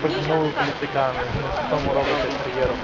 continuo complicando, necesitamos robar el astillero.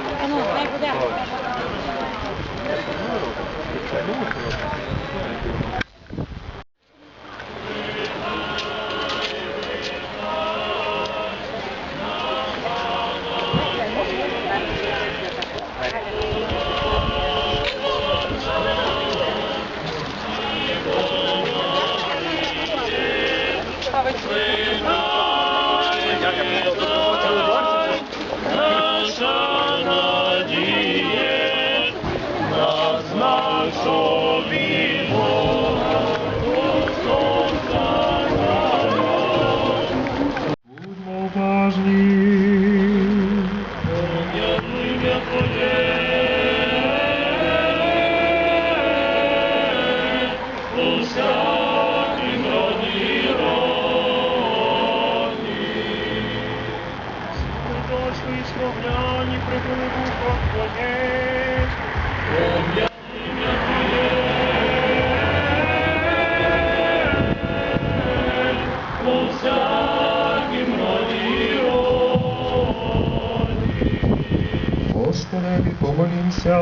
Господи, помолімся.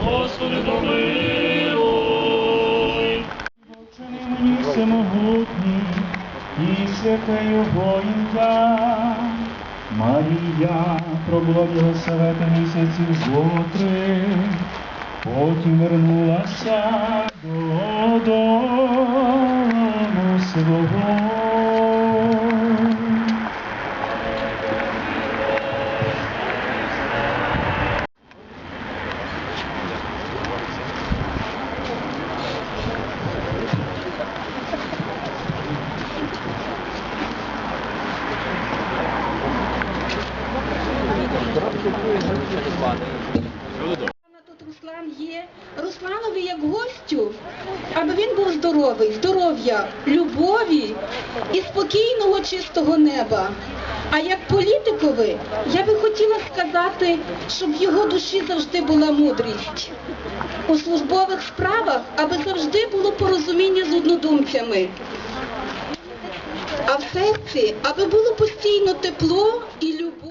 Господи, помилуй. Вчини мені всемогутній і святе його ім'я. Марія в його місяці злотри, потім вернулася додому Тут Руслан є. Русланові як гостю, аби він був здоровий, здоров'я, любові і спокійного чистого неба. А як політикові, я би хотіла сказати, щоб в його душі завжди була мудрість. У службових справах, аби завжди було порозуміння з однодумцями. А в серці, аби було постійно тепло і любов.